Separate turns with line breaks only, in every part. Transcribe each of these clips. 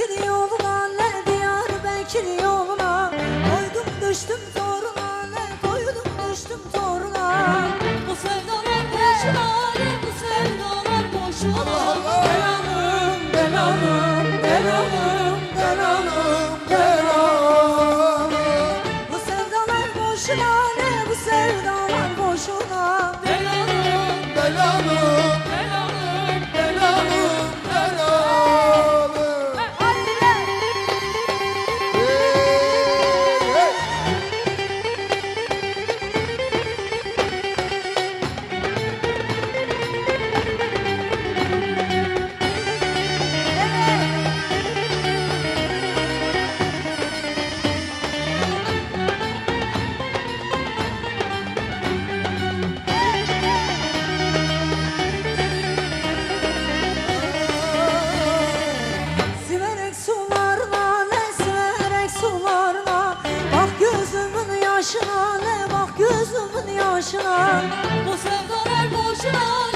Bekir yoluna ne diyar Bekir yoluna? Koydum düştüm zoruna ne koydum düştüm zoruna?
Bu sevdalar boşuna bu sevdalar boşuna
Belalım belalım belalım belalım belalım Bu sevdalar boşuna ne bu sevdalar boşuna?
Belalım,
belalım
yaşına
Bu sevdalar boşuna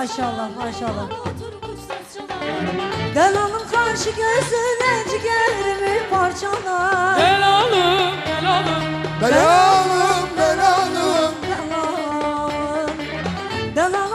Maşallah maşallah. Delalım karşı gözüne ciğerimi parçalar.
Delalım delalım.
Delalım delalım. Delalım. Delalım.